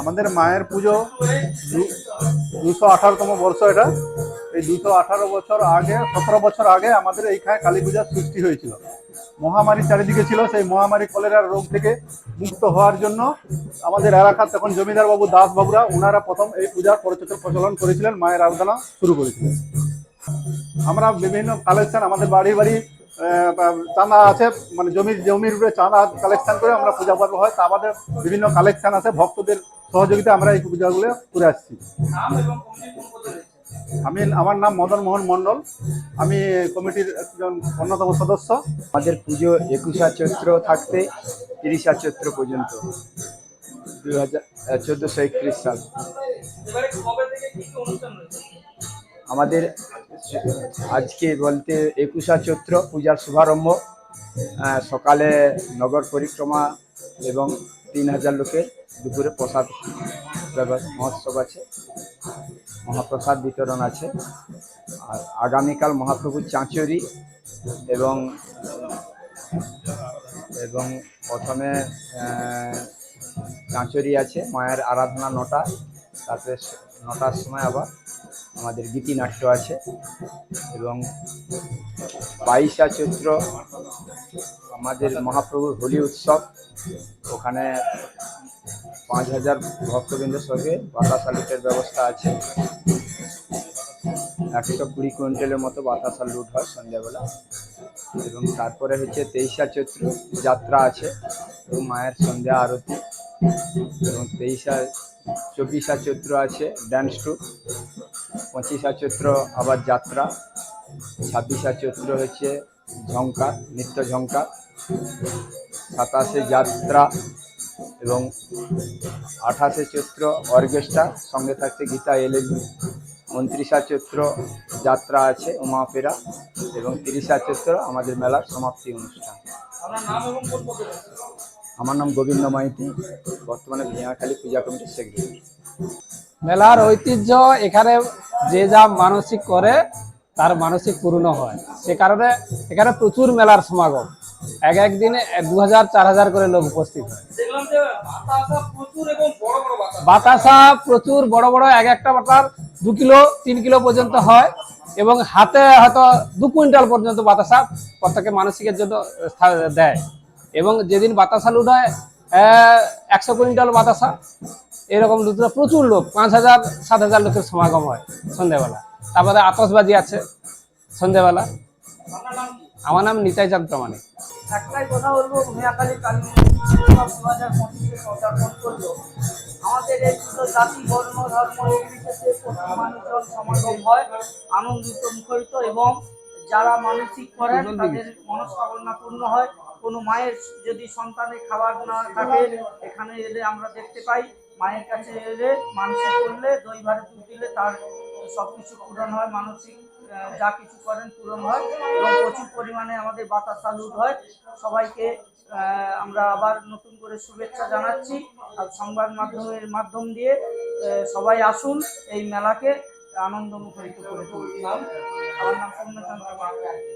আমাদের মায়ের পুজো দুশো আঠারোতম বর্ষ এটা। এই দুশো আঠারো বছর আগে, সতেরো বছর আগে আমাদের এইখানে কালী পূজার সৃষ্টি হয়েছিল। মহামারী চারিদিকে ছিল, সেই মহামারী কলেরার রোগ থেকে মুক্ত হওয়ার জন্য আমাদের এলাকার তখন জমিদার বাবু দাস বাবুরা ওনারা প্রথম এই পূজার প্রচলিত প্রচলন করেছিলেন, মায়ের আরাধনা শুরু করেছিলেন। আমরা বিভিন্ন কালেকশন, আমাদের বাড়ি বাড়ি চাঁদা আছে মানে জমির জমির উপরে চাঁদা কালেকশন করে আমরা পূজা পর্ব হয়। তা আমাদের বিভিন্ন কালেকশন আছে, ভক্তদের সহযোগিতা আমরা এই পূজাগুলো করে আসছি। আমি, আমার নাম মদন মোহন মণ্ডল। আমি কমিটির একজন অন্যতম সদস্য। আমাদের পুজো একুশা চৈত্র থাকতে তিরিশা চৈত্র পর্যন্ত। দুই হাজার চোদ্দোশো একত্রিশ সাল। আমাদের আজকে বলতে একুশা চৈত্র পূজার শুভারম্ভ সকালে নগর পরিক্রমা এবং তিন হাজার লোকের দুপুরে প্রসাদ মহোৎসব আছে, মহাপ্রসাদ বিতরণ আছে। আর আগামীকাল মহাপ্রভুর চাঁচরি এবং এবং প্রথমে চাঁচরি আছে, মায়ের আরাধনা নটা, তারপরে নটার সময় আবার আমাদের গীতিনাট্য আছে এবং বাইশা চৈত্র আমাদের মহাপ্রভুর হোলি উৎসব। ওখানে পাঁচ হাজার ভক্তবৃন্দের সঙ্গে বাতাসা লুটের ব্যবস্থা আছে। একশো কুড়ি কুইন্টালের মতো বাতাসা লুট হয় সন্ধ্যাবেলা। এবং তারপরে হচ্ছে তেইশা চৈত্র যাত্রা আছে এবং মায়ের সন্ধ্যা আরতি। এবং তেইশা, চব্বিশা চৈত্র আছে ড্যান্স টু পঁচিশা চৈত্র আবার যাত্রা, ছাব্বিশা চৈত্র হচ্ছে ঝঙ্কার নিত্য ঝঙ্কার সাতাশে যাত্রা এবং আঠাশে চৈত্র অর্কেস্ট্রা, সঙ্গে থাকছে গীতা এলএলবি। উনত্রিশা চৈত্র যাত্রা আছে উমাপেরা এবং তিরিশা চৈত্র আমাদের মেলার সমাপ্তি অনুষ্ঠান। আমার নাম গোবিন্দ মাইতি, বর্তমানে ভিয়াখালী পূজা কমিটির সেক্রেটারি। মেলার ঐতিহ্য এখানে যে যা মানসিক করে, তার মানসিক পূর্ণ হয়। সে কারণে এখানে প্রচুর মেলার সমাগম। এক এক দিনে দু হাজার চার হাজার করে লোক উপস্থিত হয়। বাতাসা প্রচুর বড় বড়, এক একটা বাতার দু কিলো, তিন কিলো পর্যন্ত হয় এবং হাতে হয়তো দু কুইন্টাল পর্যন্ত বাতাসা প্রত্যেকে মানসিকের জন্য দেয়। এবং যেদিন বাতাসা লুট হয় একশো কুইন্টাল বাতাসা। এরকম লুটরা প্রচুর লোক পাঁচ হাজার সাত হাজার লোকের সমাগম হয় সন্ধ্যাবেলা। তারপরে আতসবাজি আছে সন্ধ্যাবেলা। আমার নাম নিতাই চাঁদ প্রামাণিক একটাই কথা বলব কালী দু হাজার পঁচিশে পদার্পণ করল আমাদের এই দুটো জাতি বর্ণ ধর্ম নির্বিশেষে মানুষজন সমাগম হয় আনন্দিত মুখরিত এবং যারা মানসিক করেন তাদের মনস্কামনা পূর্ণ হয়। কোনো মায়ের যদি সন্তানের খাবার না থাকে এখানে এলে আমরা দেখতে পাই মায়ের কাছে এলে মানসিক করলে, দই ভারে দিলে তার সব কিছু পূরণ হয়, মানসিক যা কিছু করেন পূরণ হয় এবং প্রচুর পরিমাণে আমাদের বাতাস লুট হয়। সবাইকে আমরা আবার নতুন করে শুভেচ্ছা জানাচ্ছি। আর সংবাদ মাধ্যমের মাধ্যম দিয়ে সবাই আসুন এই মেলাকে আনন্দ মুখরিত করে তুলুন আমার নাম বাগচি।